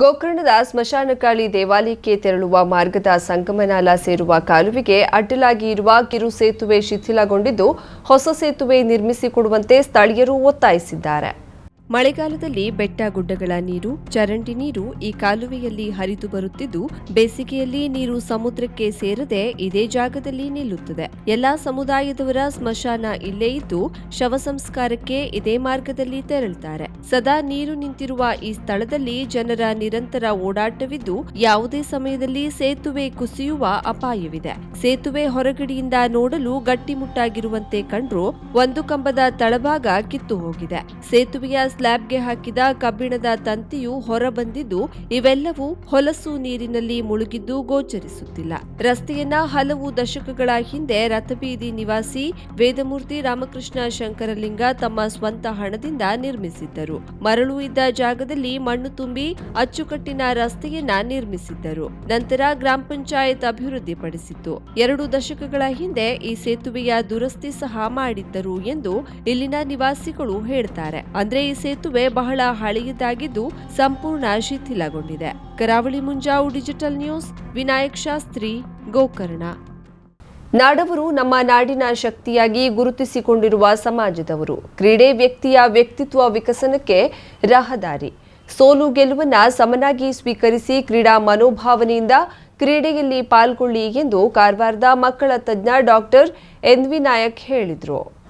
ಗೋಕರ್ಣದ ಸ್ಮಶಾನಕಾಳಿ ದೇವಾಲಯಕ್ಕೆ ತೆರಳುವ ಮಾರ್ಗದ ಸಂಗಮನಾಲ ಸೇರುವ ಕಾಲುವೆಗೆ ಅಡ್ಡಲಾಗಿ ಇರುವ ಕಿರು ಸೇತುವೆ ಶಿಥಿಲಗೊಂಡಿದ್ದು, ಹೊಸ ಸೇತುವೆ ನಿರ್ಮಿಸಿಕೊಡುವಂತೆ ಸ್ಥಳೀಯರು ಒತ್ತಾಯಿಸಿದ್ದಾರೆ. ಮಳೆಗಾಲದಲ್ಲಿ ಬೆಟ್ಟ ಗುಡ್ಡಗಳ ನೀರು, ಚರಂಡಿ ನೀರು ಈ ಕಾಲುವೆಯಲ್ಲಿ ಹರಿದು ಬರುತ್ತಿದ್ದು, ಬೇಸಿಗೆಯಲ್ಲಿ ನೀರು ಸಮುದ್ರಕ್ಕೆ ಸೇರದೆ ಇದೇ ಜಾಗದಲ್ಲಿ ನಿಲ್ಲುತ್ತದೆ. ಎಲ್ಲಾ ಸಮುದಾಯದವರ ಸ್ಮಶಾನ ಇಲ್ಲೇ ಇದ್ದು, ಶವ ಸಂಸ್ಕಾರಕ್ಕೆ ಇದೇ ಮಾರ್ಗದಲ್ಲಿ ತೆರಳುತ್ತಾರೆ. ಸದಾ ನೀರು ನಿಂತಿರುವ ಈ ಸ್ಥಳದಲ್ಲಿ ಜನರ ನಿರಂತರ ಓಡಾಟವಿದ್ದು, ಯಾವುದೇ ಸಮಯದಲ್ಲಿ ಸೇತುವೆ ಕುಸಿಯುವ ಅಪಾಯವಿದೆ. ಸೇತುವೆ ಹೊರಗಡೆಯಿಂದ ನೋಡಲು ಗಟ್ಟಿಮುಟ್ಟಾಗಿರುವಂತೆ ಕಂಡ್ರು, ಒಂದು ಕಂಬದ ತಳಭಾಗ ಕಿತ್ತು ಹೋಗಿದೆ ಸೇತುವೆಯ ಸ್ಲ್ಯಾಬ್ಗೆ ಹಾಕಿದ ಕಬ್ಬಿಣದ ತಂತಿಯು ಹೊರಬಂದಿದ್ದು, ಇವೆಲ್ಲವೂ ಹೊಲಸು ನೀರಿನಲ್ಲಿ ಮುಳುಗಿದ್ದು ಗೋಚರಿಸುತ್ತಿಲ್ಲ. ರಸ್ತೆಯನ್ನ ಹಲವು ದಶಕಗಳ ಹಿಂದೆ ರಥಬೀದಿ ನಿವಾಸಿ ವೇದಮೂರ್ತಿ ರಾಮಕೃಷ್ಣ ಶಂಕರಲಿಂಗ ತಮ್ಮ ಸ್ವಂತ ಹಣದಿಂದ ನಿರ್ಮಿಸಿದ್ದರು. ಮರಳು ಇದ್ದ ಜಾಗದಲ್ಲಿ ಮಣ್ಣು ತುಂಬಿ ಅಚ್ಚುಕಟ್ಟಿನ ರಸ್ತೆಯನ್ನ ನಿರ್ಮಿಸಿದ್ದರು. ನಂತರ ಗ್ರಾಮ ಪಂಚಾಯತ್ ಅಭಿವೃದ್ಧಿಪಡಿಸಿತ್ತು. ಎರಡು ದಶಕಗಳ ಹಿಂದೆ ಈ ಸೇತುವೆಯ ದುರಸ್ತಿ ಸಹ ಮಾಡಿದ್ದರು ಎಂದು ಇಲ್ಲಿನ ನಿವಾಸಿಗಳು ಹೇಳ್ತಾರೆ. ಅಂದ್ರೆ ಈ ಸೇತುವೆ ಬಹಳ ಹಳೆಯದಾಗಿದ್ದು ಸಂಪೂರ್ಣ ಶಿಥಿಲಗೊಂಡಿದೆ. Karavali Munjavu digital news, Vinayak Shastri, Gokarna. ನಾಡವರು ನಮ್ಮ ನಾಡಿನ ಶಕ್ತಿಯಾಗಿ ಗುರುತಿಸಿಕೊಂಡಿರುವ ಸಮಾಜದವರು. ಕ್ರೀಡೆ ವ್ಯಕ್ತಿಯ ವ್ಯಕ್ತಿತ್ವ ವಿಕಸನಕ್ಕೆ ರಹದಾರಿ. ಸೋಲು ಗೆಲುವನ್ನ ಸಮನಾಗಿ ಸ್ವೀಕರಿಸಿ ಕ್ರೀಡಾ ಮನೋಭಾವನೆಯಿಂದ ಕ್ರೀಡೆಯಲ್ಲಿ ಪಾಲ್ಗೊಳ್ಳಿ ಎಂದು ಕಾರವಾರದ ಮಕ್ಕಳ ತಜ್ಞ ಡಾಕ್ಟರ್ ಎನ್ ನಾಯಕ್ ಹೇಳಿದರು.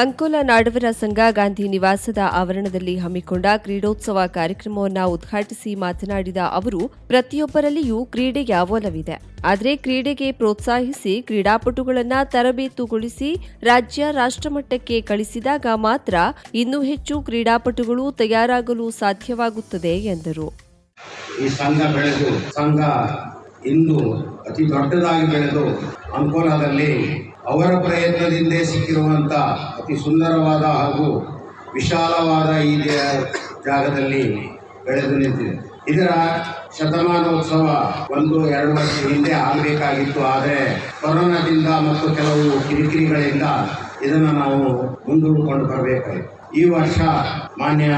ಅಂಕೋಲ ನಾಡವರ ಸಂಘ ಗಾಂಧಿ ನಿವಾಸದ ಆವರಣದಲ್ಲಿ ಹಮ್ಮಿಕೊಂಡ ಕ್ರೀಡೋತ್ಸವ ಕಾರ್ಯಕ್ರಮವನ್ನು ಉದ್ಘಾಟಿಸಿ ಮಾತನಾಡಿದ ಅವರು, ಪ್ರತಿಯೊಬ್ಬರಲ್ಲಿಯೂ ಕ್ರೀಡೆಯ ಒಲವಿದೆ. ಆದರೆ ಕ್ರೀಡೆಗೆ ಪ್ರೋತ್ಸಾಹಿಸಿ ಕ್ರೀಡಾಪಟುಗಳನ್ನು ತರಬೇತುಗೊಳಿಸಿ ರಾಜ್ಯ ರಾಷ್ಟ್ರಮಟ್ಟಕ್ಕೆ ಕಳಿಸಿದಾಗ ಮಾತ್ರ ಇನ್ನೂ ಹೆಚ್ಚು ಕ್ರೀಡಾಪಟುಗಳು ತಯಾರಾಗಲು ಸಾಧ್ಯವಾಗುತ್ತದೆ ಎಂದರು. ಈ ಸಂಘ ಸಂಘ ಇಂದು ಅತಿ ದೊಡ್ಡದಾಗಿ ಬೆಳೆದು ಅಂಕೋಲಾದಲ್ಲಿ ಅವರ ಪ್ರಯತ್ನದಿಂದೇ ಸಿಕ್ಕಿರುವಂಥ ಅತಿ ಸುಂದರವಾದ ಹಾಗೂ ವಿಶಾಲವಾದ ಈ ಜಾಗದಲ್ಲಿ ಬೆಳೆದು ನಿಂತಿದೆ. ಇದರ ಶತಮಾನೋತ್ಸವ ಒಂದು, ಎರಡು ವರ್ಷ ಹಿಂದೆ ಆಗಬೇಕಾಗಿತ್ತು. ಆದರೆ ಕೊರೋನಾದಿಂದ ಮತ್ತು ಕೆಲವು ಕಿರಿಕಿರಿಗಳಿಂದ ಇದನ್ನು ನಾವು ಮುಂದೂಡಿಕೊಂಡು ಬರಬೇಕಾಯಿತು ಈ ವರ್ಷ ಮಾನ್ಯ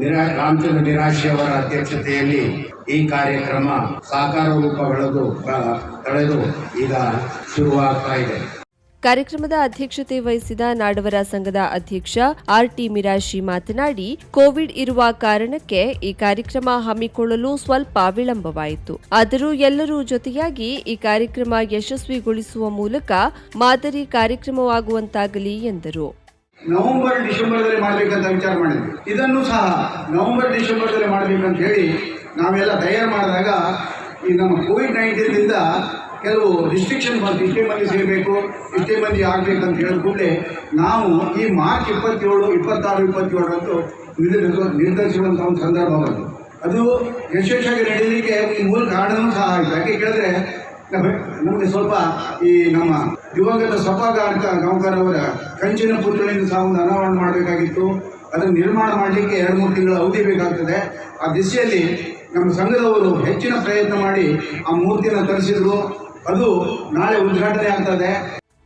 ನಿರಾ, ರಾಮಚಂದ್ರ ನಿರಾಶಿಯವರ ಅಧ್ಯಕ್ಷತೆಯಲ್ಲಿ ಈ ಕಾರ್ಯಕ್ರಮ ಸಾಕಾರ ರೂಪ ಬೆಳೆದು ತಳೆದು ಈಗ ಶುರುವಾಗ್ತಾ ಇದೆ. ಕಾರ್ಯಕ್ರಮದ ಅಧ್ಯಕ್ಷತೆ ವಹಿಸಿದ ನಾಡವರ ಸಂಘದ ಅಧ್ಯಕ್ಷ ಆರ್ಟಿ ಮಿರಾಶಿ ಮಾತನಾಡಿ, ಕೋವಿಡ್ ಇರುವ ಕಾರಣಕ್ಕೆ ಈ ಕಾರ್ಯಕ್ರಮ ಹಮ್ಮಿಕೊಳ್ಳಲು ಸ್ವಲ್ಪ ವಿಳಂಬವಾಯಿತು. ಆದರೂ ಎಲ್ಲರೂ ಜೊತೆಯಾಗಿ ಈ ಕಾರ್ಯಕ್ರಮ ಯಶಸ್ವಿಗೊಳಿಸುವ ಮೂಲಕ ಮಾದರಿ ಕಾರ್ಯಕ್ರಮವಾಗುವಂತಾಗಲಿ ಎಂದರು. ನವೆಂಬರ್, ಡಿಸೆಂಬರ್ದಲ್ಲಿ ಮಾಡಬೇಕಂತ ವಿಚಾರ ಮಾಡಿದ್ವಿ. ಇದನ್ನು ಸಹ ನವೆಂಬರ್, ಡಿಸೆಂಬರ್ದಲ್ಲಿ ಮಾಡಬೇಕಂತ ಹೇಳಿ ನಾವೆಲ್ಲ ತಯಾರು ಮಾಡಿದಾಗ ಈ ನಮ್ಮ ಕೋವಿಡ್ ನೈನ್ಟೀನ್ನಿಂದ ಕೆಲವು ರಿಸ್ಟ್ರಿಕ್ಷನ್ ಬಂತು, ಇಷ್ಟೇ ಮಂದಿ ಸೇರಬೇಕು, ಇಷ್ಟೇ ಮಂದಿ ಅಂತ ಹೇಳಿದ ಕೂಡಲೇ ನಾವು ಈ ಮಾರ್ಚ್ ಇಪ್ಪತ್ತೇಳು, ಇಪ್ಪತ್ತಾರು ಇಪ್ಪತ್ತೇಳರಂದು ನಿರ್ಧರಿಸುವ ನಿರ್ಧರಿಸುವಂಥ ಒಂದು ಸಂದರ್ಭ ಬಂತು. ಅದು ಯಶಸ್ವಿಯಾಗಿ ನಡೀಲಿಕ್ಕೆ ಈ ಮೂಲ ಕಾರಣವೂ ಸಹ ಆಯಿತು. ಯಾಕೆ ಕೇಳಿದ್ರೆ, ನಮಗೆ ಸ್ವಲ್ಪ ಈ ನಮ್ಮ ದಿವಂಗತ ಸಭಾಗಾರಕ ಗಾಂವ್ಕರ್ ಅವರ ಕಂಚಿನ ಪುತ್ರಿಯಿಂದ ಸಹ ಒಂದು ಅನಾವರಣ ಮಾಡಬೇಕಾಗಿತ್ತು. ಅದನ್ನು ನಿರ್ಮಾಣ ಮಾಡಲಿಕ್ಕೆ ಎರಡು ಮೂರು ತಿಂಗಳ ಅವಧಿ ಬೇಕಾಗ್ತದೆ. ಆ ದಿಸೆಯಲ್ಲಿ ನಮ್ಮ ಸಂಘದವರು ಹೆಚ್ಚಿನ ಪ್ರಯತ್ನ ಮಾಡಿ ಆ ಮೂರ್ತಿಯನ್ನು ತರಿಸಿದ್ರು. ಅದು ನಾಳೆ ಉದ್ಘಾಟನೆ ಆಗ್ತದೆ.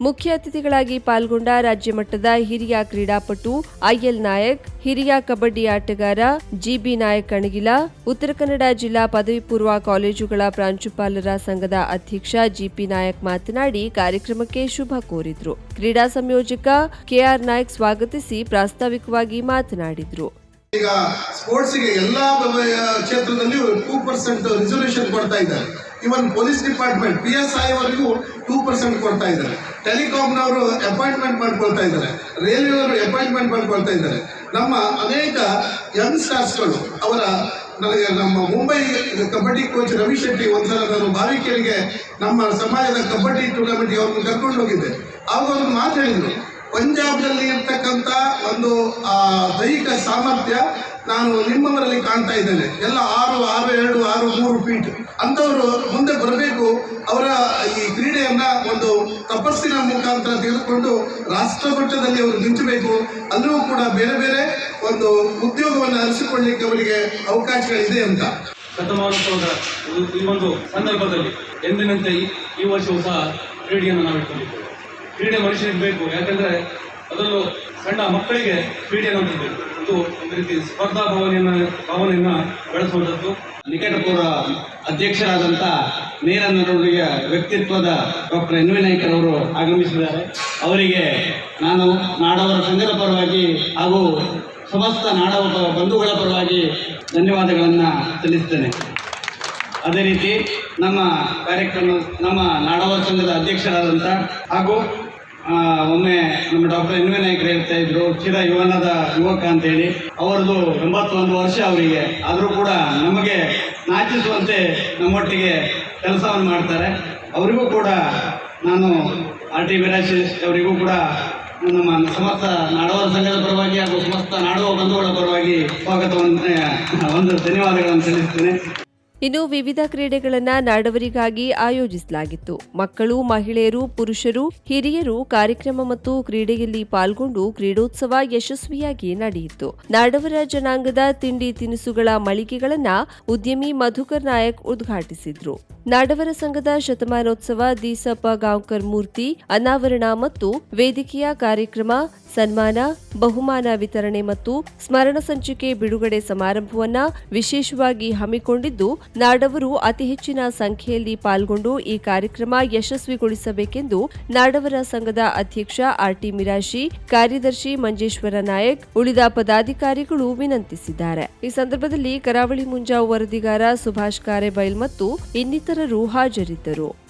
ಮುಖ್ಯ ಅತಿಥಿಗಳಾಗಿ ಪಾಲ್ಗೊಂಡ ರಾಜ್ಯ ಮಟ್ಟದ ಹಿರಿಯ ಕ್ರೀಡಾಪಟು ಐಎಲ್ ನಾಯಕ್ ಹಿರಿಯ ಕಬಡ್ಡಿ ಆಟಗಾರ ಜಿಬಿ ನಾಯಕ್ ಅಣಗಿಲ ಉತ್ತರ ಕನ್ನಡ ಜಿಲ್ಲಾ ಪದವಿ ಪೂರ್ವ ಕಾಲೇಜುಗಳ ಪ್ರಾಂಶುಪಾಲರ ಸಂಘದ ಅಧ್ಯಕ್ಷ ಜಿಪಿ ನಾಯಕ್ ಮಾತನಾಡಿ ಕಾರ್ಯಕ್ರಮಕ್ಕೆ ಶುಭ ಕೋರಿದ್ರು. ಕ್ರೀಡಾ ಸಂಯೋಜಕ ಕೆಆರ್ ನಾಯಕ್ ಸ್ವಾಗತಿಸಿ ಪ್ರಾಸ್ತಾವಿಕವಾಗಿ ಮಾತನಾಡಿದ್ರು. ಈಗ ಸ್ಪೋರ್ಟ್ಸ್ಗೆ ಎಲ್ಲಾ ಕ್ಷೇತ್ರದಲ್ಲಿ ಟೂ ಪರ್ಸೆಂಟ್ ರಿಸರ್ವೇಷನ್ ಕೊಡ್ತಾ ಇದ್ದಾರೆ. Even police department P S I ವರೆಗೂ ಟೂ ಪರ್ಸೆಂಟ್ ಕೊಡ್ತಾ ಇದ್ದಾರೆ. ಟೆಲಿಕಾಮ್ನವರು ಅಪಾಯಿಂಟ್ಮೆಂಟ್ ಮಾಡ್ಕೊಳ್ತಾ ಇದ್ದಾರೆ. ರೈಲ್ವೆಯವರು ಅಪಾಯಿಂಟ್ಮೆಂಟ್ ಮಾಡ್ಕೊಳ್ತಾ ಇದ್ದಾರೆ. ನಮ್ಮ ಅನೇಕ ಯಂಗ್ಸ್ಟರ್ಸ್ಗಳು ಅವರ ನನಗೆ ನಮ್ಮ ಮುಂಬೈ ಕಬಡ್ಡಿ ಕೋಚ್ ರವಿ ಶೆಟ್ಟಿ ಒಂದ್ಸಲ ನಾನು ಬಾವಿಕೆರೆಗೆ ನಮ್ಮ ಸಮಾಜದ ಕಬಡ್ಡಿ ಟೂರ್ನಮೆಂಟ್ ಅವ್ರನ್ನ ಕರ್ಕೊಂಡು ಹೋಗಿದ್ದೆ. ಆವಾಗ ಅವ್ರು ಮಾತು ಹೇಳಿದ್ರು, ಪಂಜಾಬ್ನಲ್ಲಿ ಇರ್ತಕ್ಕಂಥ ಒಂದು ದೈಹಿಕ ಸಾಮರ್ಥ್ಯ ನಾನು ನಿಮ್ಮವರಲ್ಲಿ ಕಾಣ್ತಾ ಇದ್ದೇನೆ. ಎಲ್ಲ ಆರು ಆರು, ಎರಡು, ಆರು, ಮೂರು ಫೀಟ್ ಅಂಥವರು ಮುಂದೆ ಬರಬೇಕು. ಅವರ ಈ ಕ್ರೀಡೆಯನ್ನ ಒಂದು ತಪಸ್ಸಿನ ಮುಖಾಂತರ ತೆಗೆದುಕೊಂಡು ರಾಷ್ಟ್ರ ಮಟ್ಟದಲ್ಲಿ ಅವರು ನಿಂತಬೇಕು. ಅಲ್ಲೂ ಕೂಡ ಬೇರೆ ಬೇರೆ ಒಂದು ಉದ್ಯೋಗವನ್ನು ಅರಿಸಿಕೊಳ್ಳಿಕ್ಕೆ ಅವರಿಗೆ ಅವಕಾಶಗಳಿದೆ ಅಂತ. ಶತಮಾನೋತ್ಸವದ ಈ ಒಂದು ಸಂದರ್ಭದಲ್ಲಿ ಎಂದಿನಂತೆ ಈ- ವರ್ಷವೂ ಸಹ ಕ್ರೀಡೆಯನ್ನು ನಾವು ಇಟ್ಕೊಂಡಿದ್ದೇವೆ. ಕ್ರೀಡೆ ಮನುಷ್ಯನಿಗೆ ಬೇಕು, ಯಾಕಂದರೆ ಅದರಲ್ಲೂ ಸಣ್ಣ ಮಕ್ಕಳಿಗೆ ಕ್ರೀಡೆಯನ್ನು ಬೇಕು ಇದು ಒಂದು ರೀತಿ ಸ್ಪರ್ಧಾ ಭಾವನೆಯನ್ನ ಭಾವನೆಯನ್ನ ಬೆಳೆಸುವಂಥದ್ದು. ನಿಕಟಪೂರ್ವ ಅಧ್ಯಕ್ಷರಾದಂಥ ನೇರನರುಳಿಯ ವ್ಯಕ್ತಿತ್ವದ ಡಾಕ್ಟರ್ ಎನ್ ವಿ ನಾಯ್ಕರವರು ಆಗಮಿಸಿದ್ದಾರೆ. ಅವರಿಗೆ ನಾನು ನಾಡವರ ಸಂಘದ ಪರವಾಗಿ ಹಾಗೂ ಸಮಸ್ತ ನಾಡವ ಬಂಧುಗಳ ಪರವಾಗಿ ಧನ್ಯವಾದಗಳನ್ನು ಸಲ್ಲಿಸ್ತೇನೆ ಅದೇ ರೀತಿ ನಮ್ಮ ಕಾರ್ಯಕ್ರಮ, ನಮ್ಮ ನಾಡವರ ಸಂಘದ ಅಧ್ಯಕ್ಷರಾದಂಥ ಹಾಗೂ ಒಮ್ಮೆ ನಮ್ಮ ಡಾಕ್ಟರ್ ಎನ್ ವಿ ನಾಯ್ಕರು ಹೇಳ್ತಾ ಇದ್ರು, ಚಿರ ಯುವನದ ಯುವಕ ಅಂತೇಳಿ. ಅವರದು ಎಂಬತ್ತೊಂದು ವರ್ಷ ಅವರಿಗೆ. ಆದರೂ ಕೂಡ ನಮಗೆ ನಾಚಿಸುವಂತೆ ನಮ್ಮೊಟ್ಟಿಗೆ ಕೆಲಸವನ್ನು ಮಾಡ್ತಾರೆ. ಅವರಿಗೂ ಕೂಡ ನಾನು ಆರ್ ಟಿ ಅವರಿಗೂ ಕೂಡ ನಮ್ಮ ಸಮಸ್ತ ನಾಡವರ ಸಂಘದ ಪರವಾಗಿ ಹಾಗೂ ಸಮಸ್ತ ನಾಡುವ ಬಂಧುಗಳ ಪರವಾಗಿ ಸ್ವಾಗತವನ್ನು, ಒಂದು ಧನ್ಯವಾದಗಳನ್ನು ಸಲ್ಲಿಸ್ತೇನೆ ಇನ್ನು ವಿವಿಧ ಕ್ರೀಡೆಗಳನ್ನು ನಾಡವರಿಗಾಗಿ ಆಯೋಜಿಸಲಾಗಿತ್ತು. ಮಕ್ಕಳು, ಮಹಿಳೆಯರು, ಪುರುಷರು, ಹಿರಿಯರು ಕಾರ್ಯಕ್ರಮ ಮತ್ತು ಕ್ರೀಡೆಯಲ್ಲಿ ಪಾಲ್ಗೊಂಡು ಕ್ರೀಡೋತ್ಸವ ಯಶಸ್ವಿಯಾಗಿ ನಡೆಯಿತು. ನಾಡವರ ಜನಾಂಗದ ತಿಂಡಿ ತಿನಿಸುಗಳ ಮಳಿಗೆಗಳನ್ನ ಉದ್ಯಮಿ ಮಧುಕರ್ ನಾಯಕ್ ಉದ್ಘಾಟಿಸಿದ್ರು. ನಾಡವರ ಸಂಘದ ಶತಮಾನೋತ್ಸವ ದೀಸಪ್ಪ ಗಾಂವ್ಕರ್ ಮೂರ್ತಿ, ಅನಾವರಣ ಮತ್ತು ವೇದಿಕೆಯ ಕಾರ್ಯಕ್ರಮ, ಸನ್ಮಾನ, ಬಹುಮಾನ ವಿತರಣೆ ಮತ್ತು ಸ್ಮರಣ ಸಂಚಿಕೆ ಬಿಡುಗಡೆ ಸಮಾರಂಭವನ್ನ ವಿಶೇಷವಾಗಿ ಹಮ್ಮಿಕೊಂಡಿದ್ದು ನಾಡವರು ಅತಿ ಹೆಚ್ಚಿನ ಸಂಖ್ಯೆಯಲ್ಲಿ ಪಾಲ್ಗೊಂಡು ಈ ಕಾರ್ಯಕ್ರಮ ಯಶಸ್ವಿಗೊಳಿಸಬೇಕೆಂದು ನಾಡವರ ಸಂಘದ ಅಧ್ಯಕ್ಷ ಆರ್ಟಿ ಮಿರಾಶಿ, ಕಾರ್ಯದರ್ಶಿ ಮಂಜೇಶ್ವರ ನಾಯಕ್, ಉಳಿದ ಪದಾಧಿಕಾರಿಗಳು ವಿನಂತಿಸಿದ್ದಾರೆ. ಈ ಸಂದರ್ಭದಲ್ಲಿ ಕರಾವಳಿ ಮುಂಜಾವು ವರದಿಗಾರ ಸುಭಾಷ್ ಕಾರೆಬೈಲ್ ಮತ್ತು ಇನ್ನಿತರರು ಹಾಜರಿದ್ದರು.